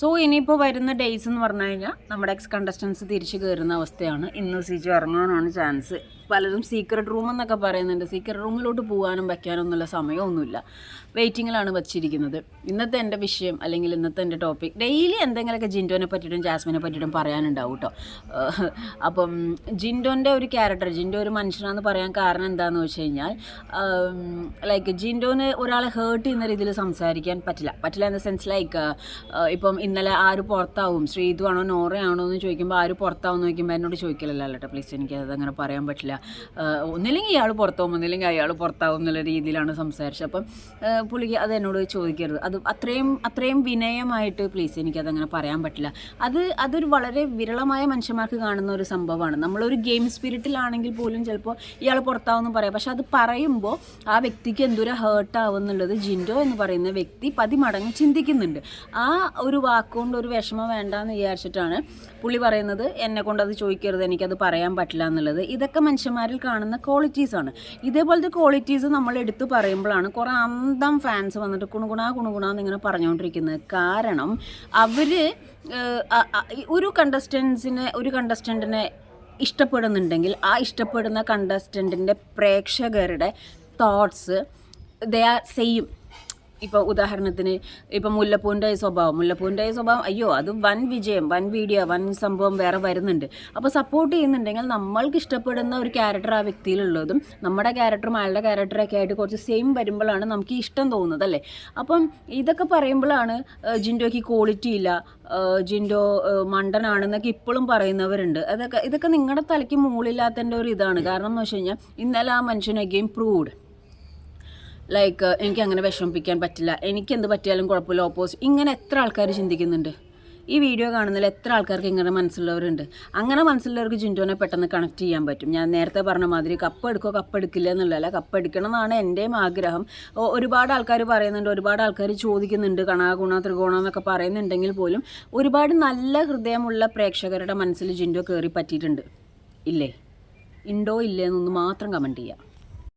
So ഇനിയിപ്പോൾ വരുന്ന days എന്ന് പറഞ്ഞു കഴിഞ്ഞാൽ നമ്മുടെ എക്സ് കണ്ടസ്റ്റൻസ് തിരിച്ചു കയറുന്ന അവസ്ഥയാണ്. ഇന്ന് സിജു ഇറങ്ങാനാണ് ചാൻസ് പലരും സീക്രട്ട് റൂം എന്നൊക്കെ പറയുന്നുണ്ട്. സീക്രട്ട് റൂമിലോട്ട് പോകാനും വയ്ക്കാനും ഒന്നുള്ള സമയമൊന്നുമില്ല. വെയിറ്റിങ്ങിലാണ് വച്ചിരിക്കുന്നത്. ഇന്നത്തെ എന്റെ വിഷയം അല്ലെങ്കിൽ ഇന്നത്തെ എന്റെ ടോപ്പിക് ഡെയിലി എന്തെങ്കിലുമൊക്കെ ജിൻഡോനെ പറ്റിയിട്ടും ജാസ്മിനെ പറ്റിയിട്ടും പറയാനുണ്ടാവും കേട്ടോ അപ്പം ജിൻഡോന്റെ ഒരു ക്യാരക്ടർ ജിൻഡോ ഒരു മനുഷ്യനാണെന്ന് പറയാൻ കാരണം എന്താണെന്ന് വെച്ച് കഴിഞ്ഞാൽ ലൈക്ക് ജിൻഡോന് ഒരാളെ ഹേർട്ട് ചെയ്യുന്ന രീതിയിൽ സംസാരിക്കാൻ പറ്റില്ല. പറ്റില്ല എന്ന സെൻസ് ലൈക്ക് ഇപ്പം ഇന്നലെ ആര് പുറത്താവും? ശ്രീതു ആണോ നോറയാണോ എന്ന് ചോദിക്കുമ്പോൾ ആര് പുറത്താവും എന്ന് ചോദിക്കുമ്പോൾ എന്നോട് ചോദിക്കലല്ലോ കേട്ടോ പ്ലീസ് എനിക്ക് അതങ്ങനെ പറയാൻ പറ്റില്ല. ഒന്നില്ലെങ്കിൽ ഇയാൾ പുറത്താവും ഒന്നില്ലെങ്കിൽ അയാൾ പുറത്താവും എന്നുള്ള രീതിയിലാണ് സംസാരിച്ചത്. അപ്പം പുള്ളിക്ക് അത് എന്നോട് ചോദിക്കരുത്. അത് അത്രയും അത്രയും വിനയമായിട്ട് പ്ലീസ് എനിക്കതങ്ങനെ പറയാൻ പറ്റില്ല. അത് അതൊരു വളരെ വിരളമായ മനുഷ്യന്മാർക്ക് കാണുന്ന ഒരു സംഭവമാണ്. നമ്മളൊരു ഗെയിം സ്പിരിറ്റിലാണെങ്കിൽ പോലും ചിലപ്പോൾ ഇയാൾ പുറത്താവുമെന്ന് പറയാം. പക്ഷെ അത് പറയുമ്പോൾ ആ വ്യക്തിക്ക് എന്തൊരു ഹേർട്ടാവും എന്നുള്ളത് ജിൻഡോ എന്ന് പറയുന്ന വ്യക്തി പതിമടങ്ങ് ചിന്തിക്കുന്നുണ്ട്. ആ ഒരു വാക്കുകൊണ്ട് ഒരു വിഷമം വേണ്ടാന്ന് വിചാരിച്ചിട്ടാണ് പുള്ളി പറയുന്നത് എന്നെ കൊണ്ട് അത് ചോദിക്കരുത് എനിക്കത് പറയാൻ പറ്റില്ല എന്നുള്ളത്. ഇതൊക്കെ മനുഷ്യന്മാരിൽ കാണുന്ന ക്വാളിറ്റീസ് ആണ്. ഇതേപോലത്തെ ക്വാളിറ്റീസ് നമ്മൾ എടുത്തു പറയുമ്പോഴാണ് കുറേ അന്തം ഫാൻസ് വന്നിട്ട് കുണുകുണ കുണുകുണ എന്നിങ്ങനെ പറഞ്ഞുകൊണ്ടിരിക്കുന്നത്. കാരണം അവർ ഒരു കണ്ടസ്റ്റൻസിനെ ഒരു കണ്ടസ്റ്റന്റിനെ ഇഷ്ടപ്പെടുന്നുണ്ടെങ്കിൽ ആ ഇഷ്ടപ്പെടുന്ന കണ്ടസ്റ്റന്റിന്റെ പ്രേക്ഷകരുടെ തോട്ട്സ് ദേ ആർ സെയിം ഇപ്പോൾ ഉദാഹരണത്തിന് ഇപ്പം മുല്ലപ്പൂവിന്റെ സ്വഭാവം മുല്ലപ്പൂവിന്റെ സ്വഭാവം അയ്യോ അത് വൻ വിജയം വൻ വീഡിയോ വൻ സംഭവം വേറെ വരുന്നുണ്ട്. അപ്പോൾ സപ്പോർട്ട് ചെയ്യുന്നുണ്ടെങ്കിൽ നമ്മൾക്ക് ഇഷ്ടപ്പെടുന്ന ഒരു ക്യാരക്ടർ ആ വ്യക്തിയിലുള്ളതും നമ്മുടെ ക്യാരക്ടറും അയാളുടെ ക്യാരക്ടറൊക്കെ ആയിട്ട് കുറച്ച് സെയിം വരുമ്പോഴാണ് നമുക്ക് ഇഷ്ടം തോന്നുന്നത് അല്ലേ? അപ്പം ഇതൊക്കെ പറയുമ്പോഴാണ് ജിൻഡോയ്ക്ക് ക്വാളിറ്റി ഇല്ല ജിൻഡോ മണ്ടനാണെന്നൊക്കെ ഇപ്പോഴും പറയുന്നവരുണ്ട്. അതൊക്കെ ഇതൊക്കെ നിങ്ങളുടെ തലയ്ക്ക് മുകളില്ലാത്തതിന്റെ ഒരു ഇതാണ്. കാരണം എന്ന് വെച്ച് കഴിഞ്ഞാൽ ഇന്നലെ ആ മനുഷ്യനൊക്കെ ഇംപ്രൂവ്ഡ് പ്രൂവ്ഡ് ലൈക്ക് എനിക്ക് അങ്ങനെ വിഷമിപ്പിക്കാൻ പറ്റില്ല. എനിക്ക് എന്ത് പറ്റിയാലും കുഴപ്പമില്ല ഓപ്പോസിറ്റ് ഇങ്ങനെ എത്ര ആൾക്കാർ ചിന്തിക്കുന്നുണ്ട്? ഈ വീഡിയോ കാണുന്നതിൽ എത്ര ആൾക്കാർക്ക് ഇങ്ങനെ മനസ്സിലുള്ളവരുണ്ട്? അങ്ങനെ മനസ്സിലുള്ളവർക്ക് ജിന്റോനെ പെട്ടെന്ന് കണക്ട് ചെയ്യാൻ പറ്റും. ഞാൻ നേരത്തെ പറഞ്ഞ മാതിരി കപ്പ് എടുക്കോ കപ്പ് എടുക്കില്ല എന്നുള്ളതല്ല. കപ്പ് എടുക്കണം എന്നാണ് എന്റെയും ആഗ്രഹം ഒരുപാട് ആൾക്കാർ പറയുന്നുണ്ട് ഒരുപാട് ആൾക്കാർ ചോദിക്കുന്നുണ്ട് കണാ ഗുണ ത്രികോണം എന്നൊക്കെ പറയുന്നുണ്ടെങ്കിൽ പോലും ഒരുപാട് നല്ല ഹൃദയമുള്ള പ്രേക്ഷകരുടെ മനസ്സിൽ ജിന്റോ കയറി പറ്റിയിട്ടുണ്ട് ഇല്ലേ? ഉണ്ടോ ഇല്ലേ എന്നൊന്ന് മാത്രം കമന്റ് ചെയ്യാം.